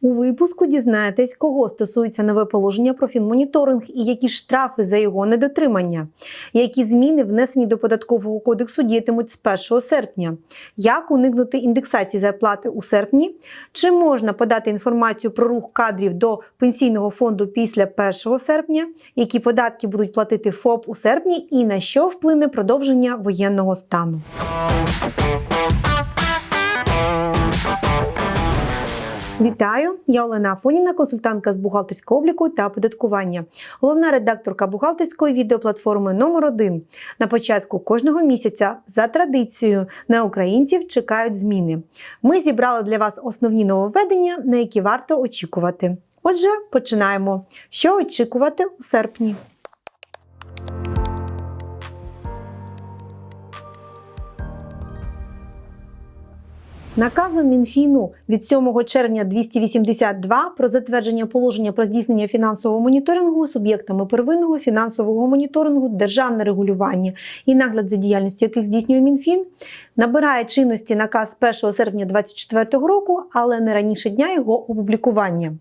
У випуску дізнаєтесь, кого стосується нове положення про фінмоніторинг і які штрафи за його недотримання, які зміни внесені до податкового кодексу діятимуть з 1 серпня, як уникнути індексації зарплати у серпні, чи можна подати інформацію про рух кадрів до пенсійного фонду після 1 серпня, які податки будуть платити ФОП у серпні, і на що вплине продовження воєнного стану. Вітаю! Я Олена Афоніна, консультантка з бухгалтерського обліку та оподаткування, головна редакторка бухгалтерської відеоплатформи номер 1 На початку кожного місяця за традицією на українців чекають зміни. Ми зібрали для вас основні нововведення, на які варто очікувати. Отже, починаємо. Що очікувати у серпні? Наказом Мінфіну від 7 червня 282 про затвердження положення про здійснення фінансового моніторингу суб'єктами первинного фінансового моніторингу, державне регулювання і нагляд за діяльністю, яких здійснює Мінфін, набирає чинності наказ 1 серпня 2024 року, але не раніше дня його опублікування.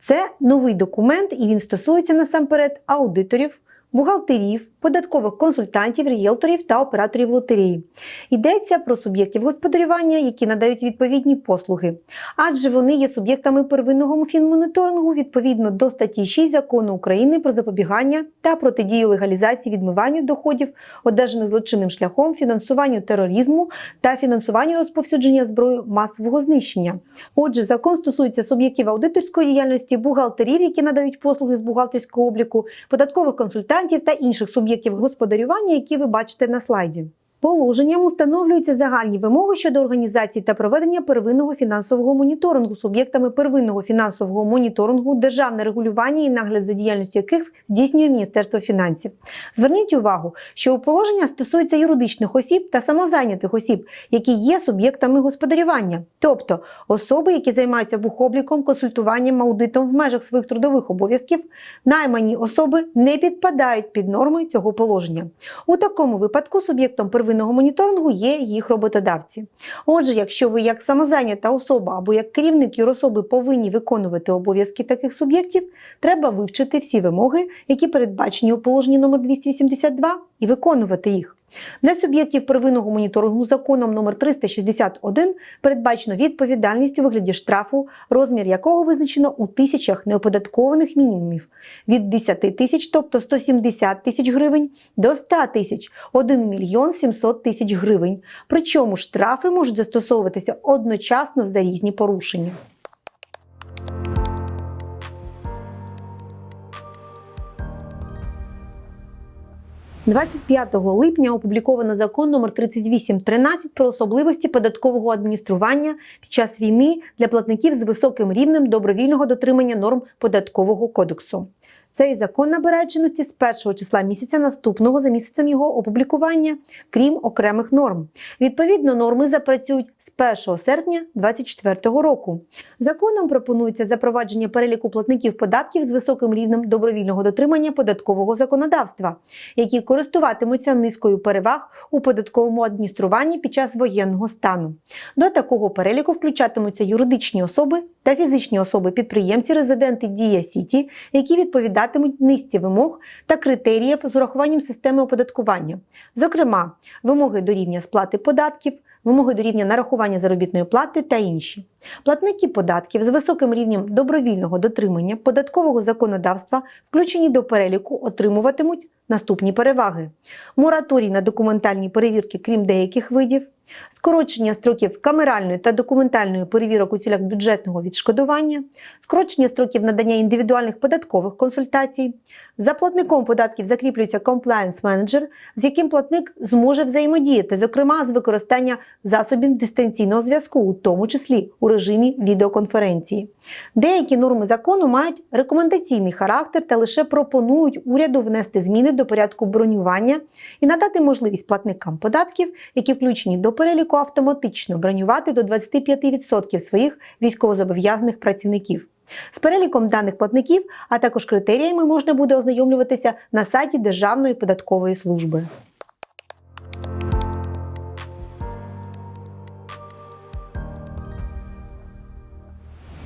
Це новий документ, і він стосується насамперед аудиторів. Бухгалтерів, податкових консультантів, рієлторів та операторів лотереї. Йдеться про суб'єктів господарювання, які надають відповідні послуги, адже вони є суб'єктами первинного фінмоніторингу відповідно до статті 6 закону України про запобігання та протидію легалізації відмиванню доходів, одержаних злочинним шляхом, фінансуванню тероризму та фінансуванню розповсюдження зброї масового знищення. Отже, закон стосується суб'єктів аудиторської діяльності, бухгалтерів, які надають послуги з бухгалтерського обліку, податкових консультантів та інших суб'єктів господарювання, які ви бачите на слайді. Положенням установлюються загальні вимоги щодо організації та проведення первинного фінансового моніторингу суб'єктами первинного фінансового моніторингу, державне регулювання і нагляд за діяльністю яких здійснює Міністерство фінансів. Зверніть увагу, що положення стосується юридичних осіб та самозайнятих осіб, які є суб'єктами господарювання, тобто особи, які займаються бухобліком, консультуванням, аудитом в межах своїх трудових обов'язків, наймані особи не підпадають під норми цього положення. У такому випадку суб'єктом первинного моніторингу є їх роботодавці. Отже, якщо ви як самозайнята особа або як керівник юрособи повинні виконувати обов'язки таких суб'єктів, треба вивчити всі вимоги, які передбачені у положенні номер 282 і виконувати їх. Для суб'єктів первинного моніторингу законом номер 361 передбачено відповідальність у вигляді штрафу, розмір якого визначено у тисячах неоподаткованих мінімумів від 10 тисяч, тобто 170 тисяч гривень, до 100 тисяч 1 мільйон 700 тисяч гривень. Причому штрафи можуть застосовуватися одночасно за різні порушення. 25 липня опубліковано закон номер 3813 про особливості податкового адміністрування під час війни для платників з високим рівнем добровільного дотримання норм податкового кодексу. Цей закон набирає чинності з першого числа місяця наступного за місяцем його опублікування, крім окремих норм. Відповідно, норми запрацюють з 1 серпня 2024 року. Законом пропонується запровадження переліку платників податків з високим рівнем добровільного дотримання податкового законодавства, які користуватимуться низкою переваг у податковому адмініструванні під час воєнного стану. До такого переліку включатимуться юридичні особи та фізичні особи-підприємці, резиденти Дія Сіті, які відповідатимуть низці вимог та критеріїв з урахуванням системи оподаткування, зокрема, вимоги до рівня сплати податків, вимоги до рівня нарахування заробітної плати та інші. Платники податків з високим рівнем добровільного дотримання податкового законодавства, включені до переліку, отримуватимуть наступні переваги: мораторій на документальні перевірки, крім деяких видів, скорочення строків камеральної та документальної перевірок у цілях бюджетного відшкодування, скорочення строків надання індивідуальних податкових консультацій. За платником податків закріплюється compliance менеджер, з яким платник зможе взаємодіяти, зокрема з використання засобів дистанційного зв'язку, у тому числі у режимі відеоконференції. Деякі норми закону мають рекомендаційний характер та лише пропонують уряду внести зміни до порядку бронювання і надати можливість платникам податків, які включені до переліку, автоматично бронювати до 25% своїх військовозобов'язаних працівників. З переліком даних платників, а також критеріями можна буде ознайомлюватися на сайті Державної податкової служби.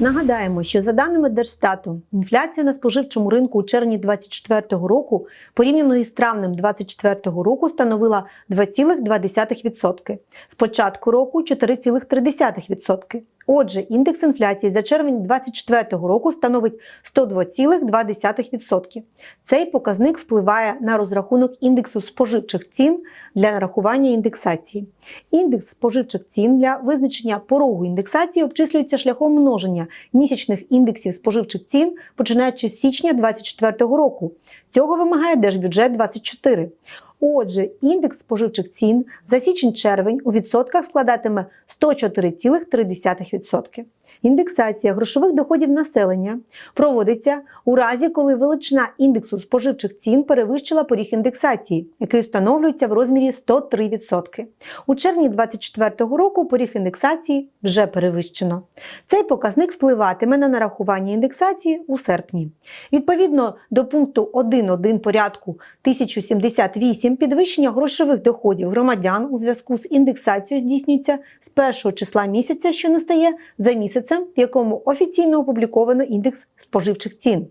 Нагадаємо, що за даними Держстату, інфляція на споживчому ринку у червні 2024 року порівняно із травнем 2024 року становила 2,2%. З початку року 4,3%. Отже, індекс інфляції за червень 2024 року становить 102,2%. Цей показник впливає на розрахунок індексу споживчих цін для нарахування індексації. Індекс споживчих цін для визначення порогу індексації обчислюється шляхом множення місячних індексів споживчих цін, починаючи з січня 2024 року. Цього вимагає Держбюджет 24. Отже, індекс споживчих цін за січень-червень у відсотках складатиме 104,3%. Індексація грошових доходів населення проводиться у разі, коли величина індексу споживчих цін перевищила поріг індексації, який встановлюється в розмірі 103%. У червні 2024 року поріг індексації вже перевищено. Цей показник впливатиме на нарахування індексації у серпні. Відповідно до пункту 1.1 порядку 1078 підвищення грошових доходів громадян у зв'язку з індексацією здійснюється з першого числа місяця, що настає за місяцем, в якому офіційно опубліковано індекс споживчих цін.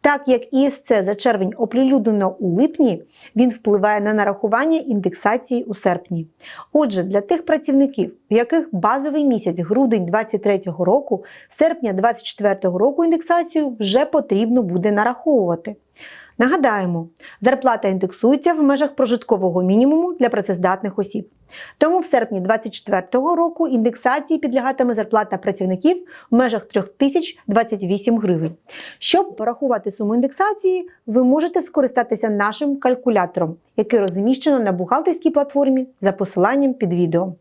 Так як ІСЦ за червень оприлюднено у липні, він впливає на нарахування індексації у серпні. Отже, для тих працівників, у яких базовий місяць грудень 2023 року, серпня 2024 року індексацію вже потрібно буде нараховувати. Нагадаємо, зарплата індексується в межах прожиткового мінімуму для працездатних осіб. Тому в серпні 2024 року індексації підлягатиме зарплата працівників в межах 3028 гривень. Щоб порахувати суму індексації, ви можете скористатися нашим калькулятором, який розміщено на бухгалтерській платформі за посиланням під відео.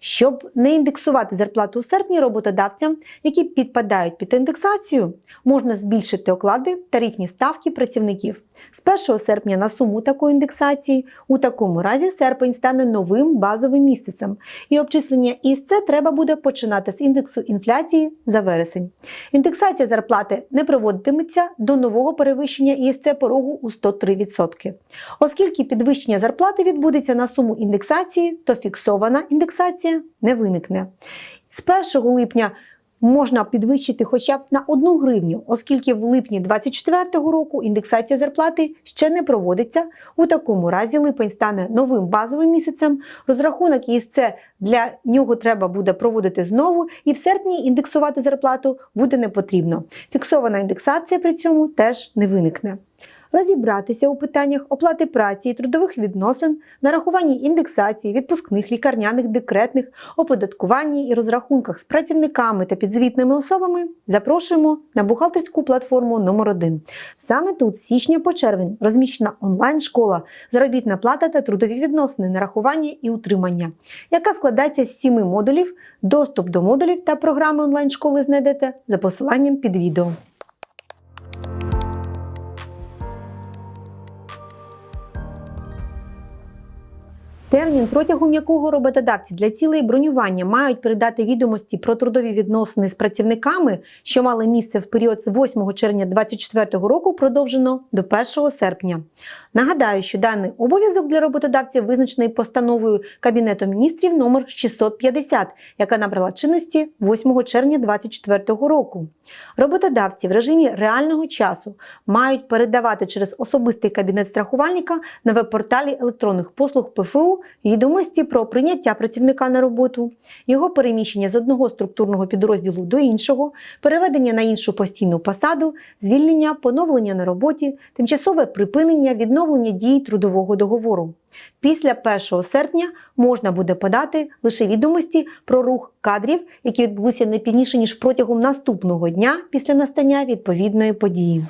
Щоб не індексувати зарплату у серпні роботодавцям, які підпадають під індексацію, можна збільшити оклади тарифні ставки працівників. З 1 серпня на суму такої індексації у такому разі серпень стане новим базовим місяцем, і обчислення ІСЦ треба буде починати з індексу інфляції за вересень. Індексація зарплати не проводитиметься до нового перевищення ІСЦ порогу у 103%. Оскільки підвищення зарплати відбудеться на суму індексації, то фіксована індексація не виникне. З 1 липня можна підвищити хоча б на 1 гривню, оскільки в липні 2024 року індексація зарплати ще не проводиться. У такому разі липень стане новим базовим місяцем. Розрахунок ІСЦ для нього треба буде проводити знову, і в серпні індексувати зарплату буде не потрібно. Фіксована індексація при цьому теж не виникне. Розібратися у питаннях оплати праці і трудових відносин, нарахуванні індексації, відпускних лікарняних, декретних, оподаткуванні і розрахунках з працівниками та підзвітними особами запрошуємо на бухгалтерську платформу номер 1 Саме тут, з січня по червень, розміщена онлайн-школа, заробітна плата та трудові відносини, нарахування і утримання, яка складається з сіми модулів. Доступ до модулів та програми онлайн-школи знайдете за посиланням під відео. Термін, протягом якого роботодавці для цілей бронювання мають передати відомості про трудові відносини з працівниками, що мали місце в період з 8 червня 2024 року, продовжено до 1 серпня. Нагадаю, що даний обов'язок для роботодавців визначений постановою Кабінету міністрів номер 650, яка набрала чинності 8 червня 2024 року. Роботодавці в режимі реального часу мають передавати через особистий кабінет страхувальника на веб-порталі електронних послуг ПФУ відомості про прийняття працівника на роботу, його переміщення з одного структурного підрозділу до іншого, переведення на іншу постійну посаду, звільнення, поновлення на роботі, тимчасове припинення, відновлення дій трудового договору. Після 1 серпня можна буде подати лише відомості про рух кадрів, які відбулися не пізніше ніж протягом наступного дня після настання відповідної події.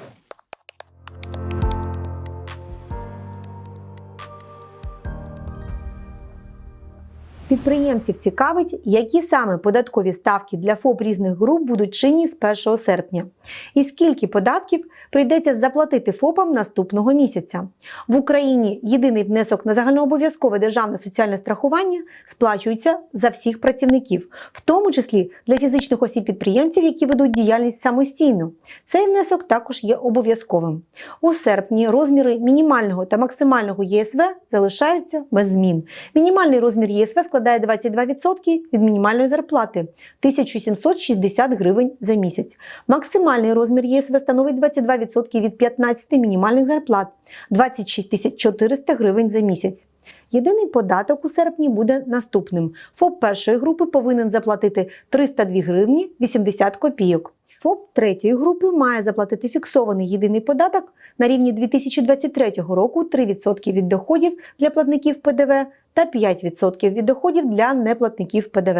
Підприємців цікавить, які саме податкові ставки для ФОП різних груп будуть чинні з 1 серпня, і скільки податків прийдеться заплатити ФОПам наступного місяця. В Україні єдиний внесок на загальнообов'язкове державне соціальне страхування сплачується за всіх працівників, в тому числі для фізичних осіб-підприємців, які ведуть діяльність самостійно. Цей внесок також є обов'язковим. У серпні розміри мінімального та максимального ЄСВ залишаються без змін. Мінімальний розмір ЄСВ складає складає 22% від мінімальної зарплати 1760 гривень за місяць. Максимальний розмір ЄСВ становить 22% від 15 мінімальних зарплат 26 400 гривень за місяць. Єдиний податок у серпні буде наступним. ФОП першої групи повинен заплатити 302 гривні 80 копійок. ФОП третьої групи має заплатити фіксований єдиний податок на рівні 2023 року 3% від доходів для платників ПДВ та 5% від доходів для неплатників ПДВ.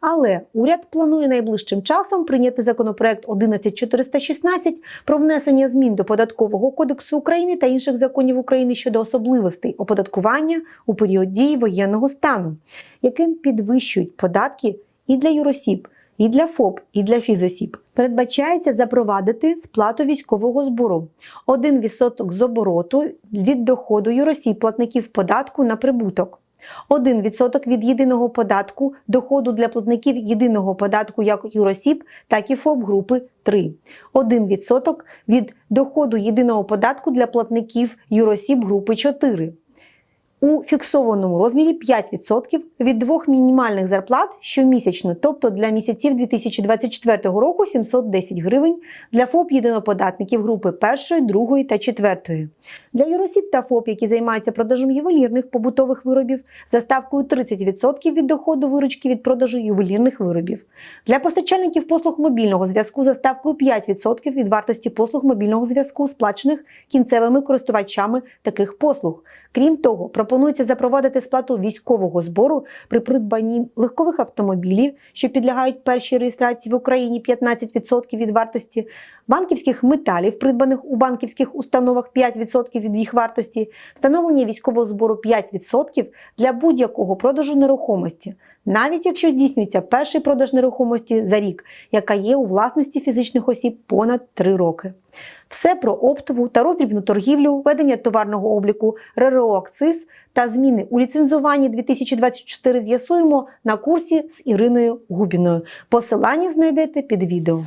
Але уряд планує найближчим часом прийняти законопроект 11416 про внесення змін до податкового кодексу України та інших законів України щодо особливостей оподаткування у період дії воєнного стану, яким підвищують податки і для юросіб, і для ФОП, і для фізосіб. Передбачається запровадити сплату військового збору. 1% з обороту від доходу юросіб платників податку на прибуток. 1% від єдиного податку доходу для платників єдиного податку як юросіб, так і ФОП групи 3. 1% від доходу єдиного податку для платників юросіб групи 4. У фіксованому розмірі 5% від двох мінімальних зарплат щомісячно, тобто для місяців 2024 року 710 гривень, для ФОП єдиноподатників групи 1, 2 та 4. Для юросіб та ФОП, які займаються продажем ювелірних побутових виробів, за ставкою 30% від доходу виручки від продажу ювелірних виробів. Для постачальників послуг мобільного зв'язку за ставкою 5% від вартості послуг мобільного зв'язку, сплачених кінцевими користувачами таких послуг. Крім того, пропонується запровадити сплату військового збору при придбанні легкових автомобілів, що підлягають першій реєстрації в Україні 15% від вартості, банківських металів, придбаних у банківських установах 5% від їх вартості, встановлення військового збору 5% для будь-якого продажу нерухомості, навіть якщо здійснюється перший продаж нерухомості за рік, яка є у власності фізичних осіб понад 3 роки. Все про оптову та роздрібну торгівлю, ведення товарного обліку, РРО акциз та зміни у ліцензуванні 2024 з'ясуємо на курсі з Іриною Губіною. Посилання знайдете під відео.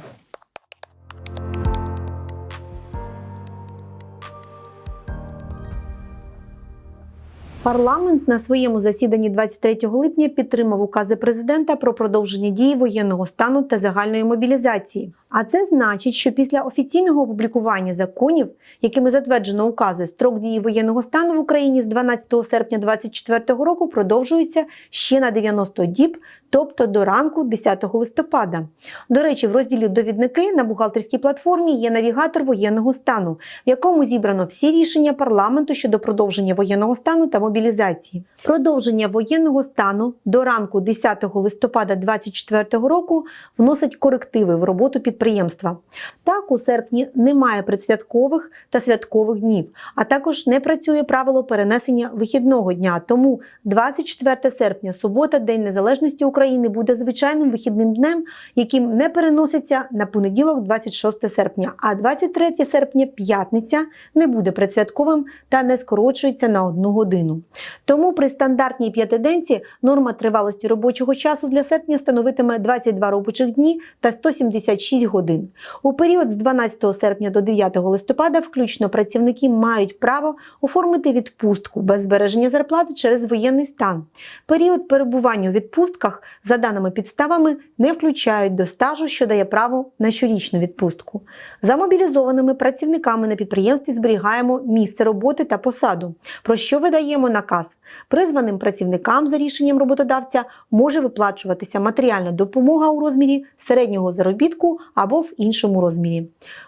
Парламент на своєму засіданні 23 липня підтримав укази президента про продовження дії воєнного стану та загальної мобілізації. А це значить, що після офіційного опублікування законів, якими затверджено укази, строк дії воєнного стану в Україні з 12 серпня 2024 року продовжується ще на 90 діб, тобто до ранку 10 листопада. До речі, в розділі Довідники на бухгалтерській платформі є навігатор воєнного стану, в якому зібрано всі рішення парламенту щодо продовження воєнного стану та мобілізації. Продовження воєнного стану до ранку 10 листопада 2024 року вносить корективи в роботу підприємства. Так, у серпні немає предсвяткових та святкових днів, а також не працює правило перенесення вихідного дня. Тому 24 серпня, субота, День Незалежності України, буде звичайним вихідним днем, яким не переноситься на понеділок, 26 серпня, а 23 серпня, п'ятниця, не буде предсвятковим та не скорочується на одну годину. Тому при стандартній п'ятиденці норма тривалості робочого часу для серпня становитиме 22 робочих дні та 176 годин. У період з 12 серпня до 9 листопада включно працівники мають право оформити відпустку без збереження зарплати через воєнний стан. Період перебування у відпустках за даними підставами не включають до стажу, що дає право на щорічну відпустку. За мобілізованими працівниками на підприємстві зберігаємо місце роботи та посаду, про що видаємо наказ. Призваним працівникам за рішенням роботодавця може виплачуватися матеріальна допомога у розмірі середнього заробітку або в іншому розмірі.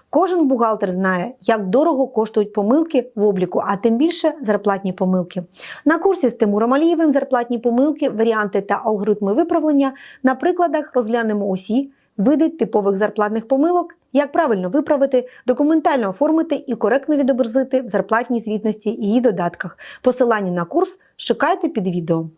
Кожен бухгалтер знає, як дорого коштують помилки в обліку, а тим більше зарплатні помилки. На курсі з Тимуром Алієвим зарплатні помилки, варіанти та алгоритми виправлення на прикладах розглянемо усі види типових зарплатних помилок, як правильно виправити, документально оформити і коректно відобразити в зарплатній звітності і її додатках. Посилання на курс шукайте під відео.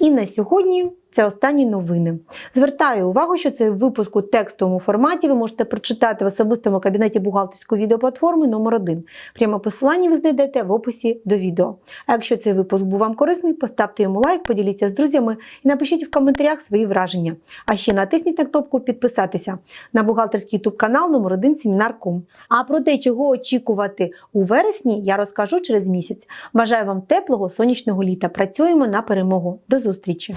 І на сьогодні це останні новини. Звертаю увагу, що цей випуск у текстовому форматі ви можете прочитати в особистому кабінеті бухгалтерської відеоплатформи номер 1 Прямо посилання ви знайдете в описі до відео. А якщо цей випуск був вам корисний, поставте йому лайк, поділіться з друзями і напишіть в коментарях свої враження. А ще натисніть на кнопку підписатися на бухгалтерський YouTube канал номер 1 Семінар.ком. А про те, чого очікувати у вересні, я розкажу через місяць. Бажаю вам теплого сонячного літа. Та працюємо на перемогу. До зустрічі!